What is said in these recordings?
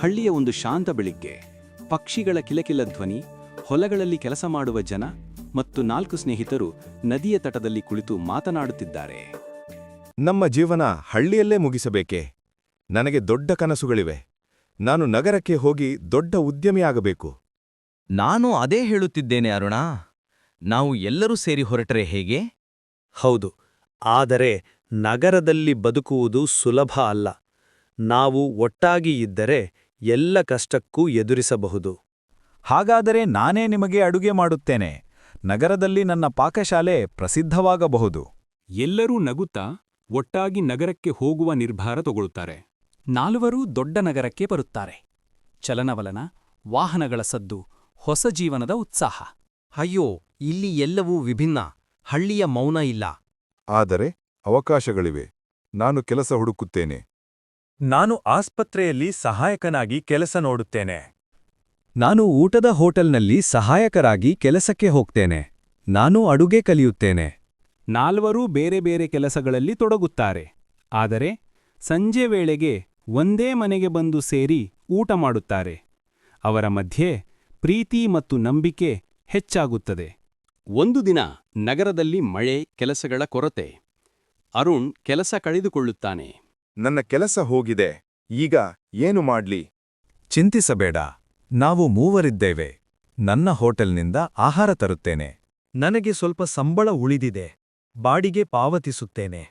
ಹಳ್ಳಿಯ ಒಂದು ಶಾಂತ ಬೆಳಿಗ್ಗೆ ಪಕ್ಷಿಗಳ ಕಿಲಕಿಲ ಧ್ವನಿ ಹೊಲಗಳಲ್ಲಿ ಕೆಲಸ ಮಾಡುವ ಜನ ಮತ್ತು ನಾಲ್ಕು ಸ್ನೇಹಿತರು ನದಿಯ ತಟದಲ್ಲಿ ಕುಳಿತು ಮಾತನಾಡುತ್ತಿದ್ದಾರೆ. ನಮ್ಮ ಜೀವನ ಹಳ್ಳಿಯಲ್ಲೇ ಮುಗಿಸಬೇಕೆ? ನನಗೆ ದೊಡ್ಡ ಕನಸುಗಳಿವೆ. ನಾನು ನಗರಕ್ಕೆ ಹೋಗಿ ದೊಡ್ಡ ಉದ್ಯಮಿಯಾಗಬೇಕು ನಾನು ಅದೇ ಹೇಳುತ್ತಿದ್ದೇನೆ ಅರುಣ. ನಾವು ಎಲ್ಲರೂ ಸೇರಿ ಹೊರಟರೆ ಹೇಗೆ? ಹೌದು. ಆದರೆ ನಗರದಲ್ಲಿ ಬದುಕುವುದು ಸುಲಭ ಅಲ್ಲ. ನಾವು ಒಟ್ಟಾಗಿ ಇದ್ದರೆ ಎಲ್ಲ ಕಷ್ಟಕ್ಕೂ ಎದುರಿಸಬಹುದು. ಹಾಗಾದರೆ ನಾನೇ ನಿಮಗೆ ಅಡುಗೆ ಮಾಡುತ್ತೇನೆ. ನಗರದಲ್ಲಿ ನನ್ನ ಪಾಕಶಾಲೆ ಪ್ರಸಿದ್ಧವಾಗಬಹುದು. ಎಲ್ಲರೂ ನಗುತ್ತಾ ಒಟ್ಟಾಗಿ ನಗರಕ್ಕೆ ಹೋಗುವ ನಿರ್ಧಾರ ತಗೊಳ್ಳುತ್ತಾರೆ. ನಾಲ್ವರೂ ದೊಡ್ಡ ನಗರಕ್ಕೆ ಬರುತ್ತಾರೆ. ಚಲನವಲನ ವಾಹನಗಳ ಸದ್ದು ಹೊಸ ಜೀವನದ ಉತ್ಸಾಹ. ಅಯ್ಯೋ ಇಲ್ಲಿ ಎಲ್ಲವೂ ವಿಭಿನ್ನ ಹಳ್ಳಿಯ ಮೌನ ಇಲ್ಲ. ಆದರೆ ಅವಕಾಶಗಳಿವೆ. ನಾನು ಕೆಲಸ ಹುಡುಕುತ್ತೇನೆ. ನಾನು ಆಸ್ಪತ್ರೆಯಲ್ಲಿ ಸಹಾಯಕನಾಗಿ ಕೆಲಸ ನೋಡುತ್ತೇನೆ. ನಾನು ಊಟದ ಹೋಟೆಲ್ನಲ್ಲಿ ಸಹಾಯಕರಾಗಿ ಕೆಲಸಕ್ಕೆ ಹೋಗ್ತೇನೆ. ನಾನು ಅಡುಗೆ ಕಲಿಯುತ್ತೇನೆ. ನಾಲ್ವರೂ ಬೇರೆ ಬೇರೆ ಕೆಲಸಗಳಲ್ಲಿ ತೊಡಗುತ್ತಾರೆ. ಆದರೆ ಸಂಜೆ ವೇಳೆಗೆ ಒಂದೇ ಮನೆಗೆ ಬಂದು ಸೇರಿ ಊಟ ಮಾಡುತ್ತಾರೆ. ಅವರ ಮಧ್ಯೆ ಪ್ರೀತಿ ಮತ್ತು ನಂಬಿಕೆ ಹೆಚ್ಚಾಗುತ್ತದೆ. ಒಂದು ದಿನ ನಗರದಲ್ಲಿ ಮಳೆ ಕೆಲಸಗಳ ಕೊರತೆ. ಅರುಣ್ ಕೆಲಸ ಕಳೆದುಕೊಳ್ಳುತ್ತಾನೆ. ನನ್ನ ಕೆಲಸ ಹೋಗಿದೆ. ಈಗ ಏನು ಮಾಡ್ಲಿ? ಚಿಂತಿಸಬೇಡ. ನಾವು ಮೂವರಿದ್ದೇವೆ. ನನ್ನ ಹೋಟೆಲ್ನಿಂದ ಆಹಾರ ತರುತ್ತೇನೆ. ನನಗೆ ಸ್ವಲ್ಪ ಸಂಬಳ ಉಳಿದಿದೆ. ಬಾಡಿಗೆ ಪಾವತಿಸುತ್ತೇನೆ.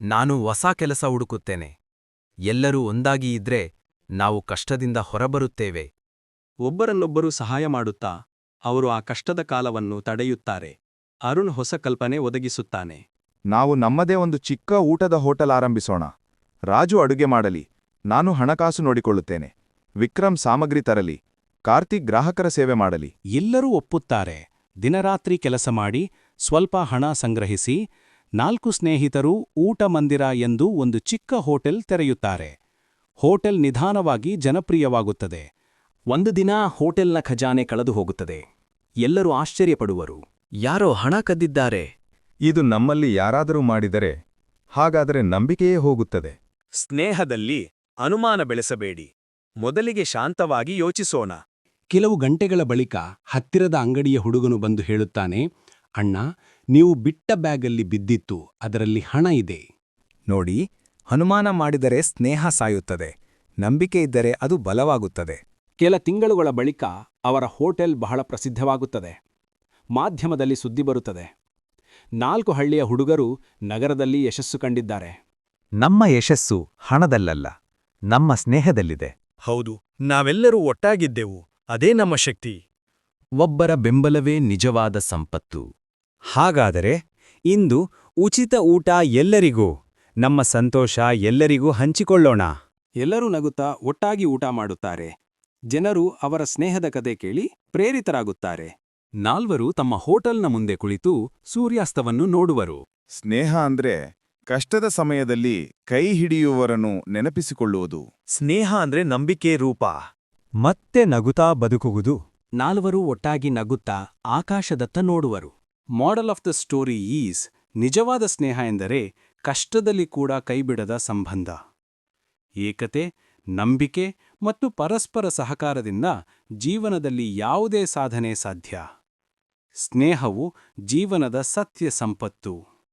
ನಾನು ಹೊಸ ಕೆಲಸ ಹುಡುಕುತ್ತೇನೆ. ಎಲ್ಲರೂ ಒಂದಾಗಿ ಇದ್ರೆ ನಾವು ಕಷ್ಟದಿಂದ ಹೊರಬರುತ್ತೇವೆ. ಒಬ್ಬರನ್ನೊಬ್ಬರು ಸಹಾಯ ಮಾಡುತ್ತಾ ಅವರು ಆ ಕಷ್ಟದ ಕಾಲವನ್ನು ತಡೆಯುತ್ತಾರೆ. ಅರುಣ್ ಹೊಸ ಕಲ್ಪನೆ ಒದಗಿಸುತ್ತಾನೆ. ನಾವು ನಮ್ಮದೇ ಒಂದು ಚಿಕ್ಕ ಊಟದ ಹೋಟೆಲ್ ಆರಂಭಿಸೋಣ. ರಾಜು ಅಡುಗೆ ಮಾಡಲಿ ನಾನು ಹಣಕಾಸು ನೋಡಿಕೊಳ್ಳುತ್ತೇನೆ. ವಿಕ್ರಮ್ ಸಾಮಗ್ರಿ ತರಲಿ ಕಾರ್ತಿಕ್ ಗ್ರಾಹಕರ ಸೇವೆ ಮಾಡಲಿ. ಎಲ್ಲರೂ ಒಪ್ಪುತ್ತಾರೆ. ದಿನರಾತ್ರಿ ಕೆಲಸ ಮಾಡಿ ಸ್ವಲ್ಪ ಹಣ ಸಂಗ್ರಹಿಸಿ ನಾಲ್ಕು ಸ್ನೇಹಿತರು ಊಟ ಮಂದಿರ ಎಂದು ಒಂದು ಚಿಕ್ಕ ಹೋಟೆಲ್ ತೆರೆಯುತ್ತಾರೆ. ಹೋಟೆಲ್ ನಿಧಾನವಾಗಿ ಜನಪ್ರಿಯವಾಗುತ್ತದೆ. ಒಂದು ದಿನ ಹೋಟೆಲ್ನ ಖಜಾನೆ ಕಳೆದು ಹೋಗುತ್ತದೆ. ಎಲ್ಲರೂ ಆಶ್ಚರ್ಯಪಡುವರು. ಯಾರೋ ಹಣ ಕದ್ದಿದ್ದಾರೆ. ಇದು ನಮ್ಮಲ್ಲಿ ಯಾರಾದರೂ ಮಾಡಿದರೆ ಹಾಗಾದರೆ ನಂಬಿಕೆಯೇ ಹೋಗುತ್ತದೆ. ಸ್ನೇಹದಲ್ಲಿ ಅನುಮಾನ ಬೆಳೆಸಬೇಡಿ. ಮೊದಲಿಗೆ ಶಾಂತವಾಗಿ ಯೋಚಿಸೋಣ. ಕೆಲವು ಗಂಟೆಗಳ ಬಳಿಕ ಹತ್ತಿರದ ಅಂಗಡಿಯ ಹುಡುಗನು ಬಂದು ಹೇಳುತ್ತಾನೆ ಅಣ್ಣ ನೀವು ಬಿಟ್ಟ ಬ್ಯಾಗಲ್ಲಿ ಬಿದ್ದಿತ್ತು ಅದರಲ್ಲಿ ಹಣ ಇದೆ. ನೋಡಿ ಅನುಮಾನ ಮಾಡಿದರೆ ಸ್ನೇಹ ಸಾಯುತ್ತದೆ ನಂಬಿಕೆ ಇದ್ದರೆ ಅದು ಬಲವಾಗುತ್ತದೆ. ಕೆಲ ತಿಂಗಳುಗಳ ಬಳಿಕ ಅವರ ಹೋಟೆಲ್ ಬಹಳ ಪ್ರಸಿದ್ಧವಾಗುತ್ತದೆ. ಮಾಧ್ಯಮದಲ್ಲಿ ಸುದ್ದಿ ಬರುತ್ತದೆ. ನಾಲ್ಕು ಹಳ್ಳಿಯ ಹುಡುಗರು ನಗರದಲ್ಲಿ ಯಶಸ್ಸು ಕಂಡಿದ್ದಾರೆ. ನಮ್ಮ ಯಶಸ್ಸು ಹಣದಲ್ಲಲ್ಲ ನಮ್ಮ ಸ್ನೇಹದಲ್ಲಿದೆ. ಹೌದು ನಾವೆಲ್ಲರೂ ಒಟ್ಟಾಗಿದ್ದೆವು ಅದೇ ನಮ್ಮ ಶಕ್ತಿ. ಒಬ್ಬರ ಬೆಂಬಲವೇ ನಿಜವಾದ ಸಂಪತ್ತು. ಹಾಗಾದರೆ ಇಂದು ಉಚಿತ ಊಟ ಎಲ್ಲರಿಗೂ ನಮ್ಮ ಸಂತೋಷ ಎಲ್ಲರಿಗೂ ಹಂಚಿಕೊಳ್ಳೋಣ. ಎಲ್ಲರೂ ನಗುತ್ತಾ ಒಟ್ಟಾಗಿ ಊಟ ಮಾಡುತ್ತಾರೆ. ಜನರು ಅವರ ಸ್ನೇಹದ ಕತೆ ಕೇಳಿ ಪ್ರೇರಿತರಾಗುತ್ತಾರೆ. ನಾಲ್ವರು ತಮ್ಮ ಹೋಟೆಲ್ನ ಮುಂದೆ ಕುಳಿತು ಸೂರ್ಯಾಸ್ತವನ್ನು ನೋಡುವರು. ಸ್ನೇಹ ಅಂದ್ರೆ ಕಷ್ಟದ ಸಮಯದಲ್ಲಿ ಕೈ ಹಿಡಿಯುವವರನ್ನು ನೆನಪಿಸಿಕೊಳ್ಳುವುದು. ಸ್ನೇಹ ಅಂದ್ರೆ ನಂಬಿಕೆ ರೂಪ. ಮತ್ತೆ ನಗುತ್ತಾ ಬದುಕುವುದು. ನಾಲ್ವರು ಒಟ್ಟಾಗಿ ನಗುತ್ತಾ ಆಕಾಶದತ್ತ ನೋಡುವರು. Model of the story is ನಿಜವಾದ ಸ್ನೇಹ ಎಂದರೆ ಕಷ್ಟದಲ್ಲಿ ಕೂಡ ಕೈಬಿಡದ ಸಂಬಂಧ. ಏಕತೆ ನಂಬಿಕೆ ಮತ್ತು ಪರಸ್ಪರ ಸಹಕಾರದಿಂದ ಜೀವನದಲ್ಲಿ ಯಾವುದೇ ಸಾಧನೆ ಸಾಧ್ಯ. ಸ್ನೇಹವು ಜೀವನದ ಸತ್ಯ ಸಂಪತ್ತು.